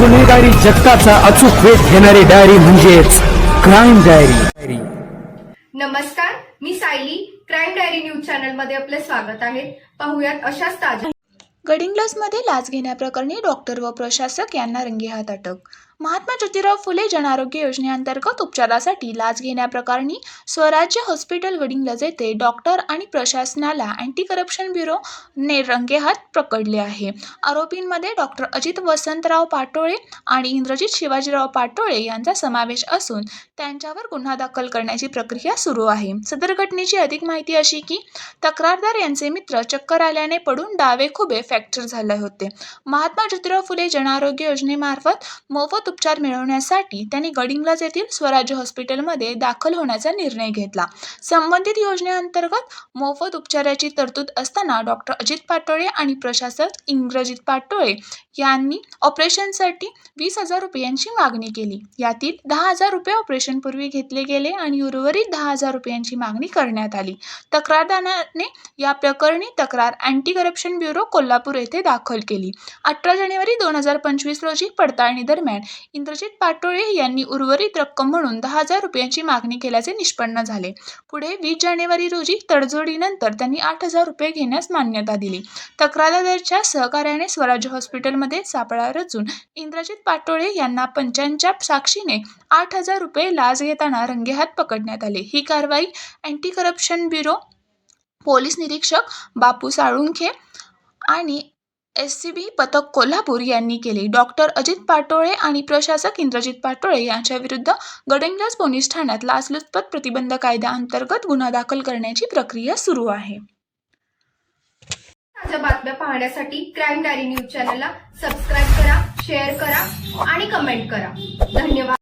गुन्हेगारी जगताचा अचूक वेध घेणारी डायरी म्हणजेच क्राईम डायरी नमस्कार मी सायली. क्राईम डायरी न्यूज चॅनलमध्ये आपले स्वागत आहे. पाहुयात अशाच ताज्या गडिंग्लजमध्ये लाच घेण्याप्रकरणी डॉक्टर व प्रशासक यांना रंगेहात अटक. महात्मा ज्योतिराव फुले जनआरोग्य योजनेअंतर्गत उपचारासाठी लाच घेण्याप्रकरणी स्वराज्य हॉस्पिटल वडिंग येथे डॉक्टर आणि प्रशासनाला अँटी करप्शन ब्युरोने रंगेहात पकडले आहे. आरोपींमध्ये डॉक्टर अजित वसंतराव पाटोळे आणि इंद्रजित शिवाजीराव पाटोळे यांचा समावेश असून त्यांच्यावर गुन्हा दाखल करण्याची प्रक्रिया सुरू आहे. सदर घटनेची अधिक माहिती अशी की तक्रारदार यांचे मित्र चक्कर आल्याने पडून डावे खुबे फ्रॅक्चर झाले होते. महात्मा ज्योतिराव फुले जनआरोग्य योजनेमार्फत मोफत उपचार मिळवण्यासाठी त्यांनी गडिंग्लज येथील स्वराज्य हॉस्पिटलमध्ये दाखल होण्याचा निर्णय घेतला. संबंधित योजनेअंतर्गत मोफत उपचाराची तरतूद असताना डॉक्टर अजित पाटोळे आणि प्रशासक इंग्रजित पाटोळे यांनी ऑपरेशनसाठी वीस हजार रुपयांची मागणी केली. यातील दहा हजार रुपये ऑपरेशनपूर्वी घेतले गेले आणि उर्वरित दहा हजार रुपयांची मागणी करण्यात आली. तक्रारदाराने या प्रकरणी तक्रार अँटी करप्शन ब्युरो कोल्हापूर येथे दाखल केली. अठरा जानेवारी दोन हजार पंचवीस रोजी पडताळणी दरम्यान इंद्रजित पाटोळे यांनी उर्वरित रक्कम म्हणून दहा हजार रुपयांची मागणी केल्याचे निष्पन्न झाले. पुढे वीस जानेवारी रोजी तडजोडीनंतर त्यांनी आठ हजार रुपये घेण्यास मान्यता दिली. तक्रारदाराच्या सहकार्याने स्वराज्य हॉस्पिटलमध्ये सापळा रचून इंद्रजित पाटोळे यांना पंचांच्या साक्षीने आठ हजार रुपये लाच घेताना रंगेहात पकडण्यात आले. ही कारवाई अँटी करप्शन ब्युरो पोलीस निरीक्षक बापू साळुंखे आणि एस सी बी पथक कोल्हापूर यांनी केली. डॉक्टर अजित पाटोळे आणि प्रशासक इंद्रजित पाटोळे यांच्या विरुद्ध गडिंग्लज पोलीस ठाण्यात लाचलुचपत प्रतिबंध कायद्याअंतर्गत गुन्हा दाखल करण्याची प्रक्रिया सुरू आहे. ताज्या बातम्या पाहण्यासाठी क्राईम डायरी न्यूज चॅनलला सबस्क्राईब करा शेअर करा आणि कमेंट करा. धन्यवाद.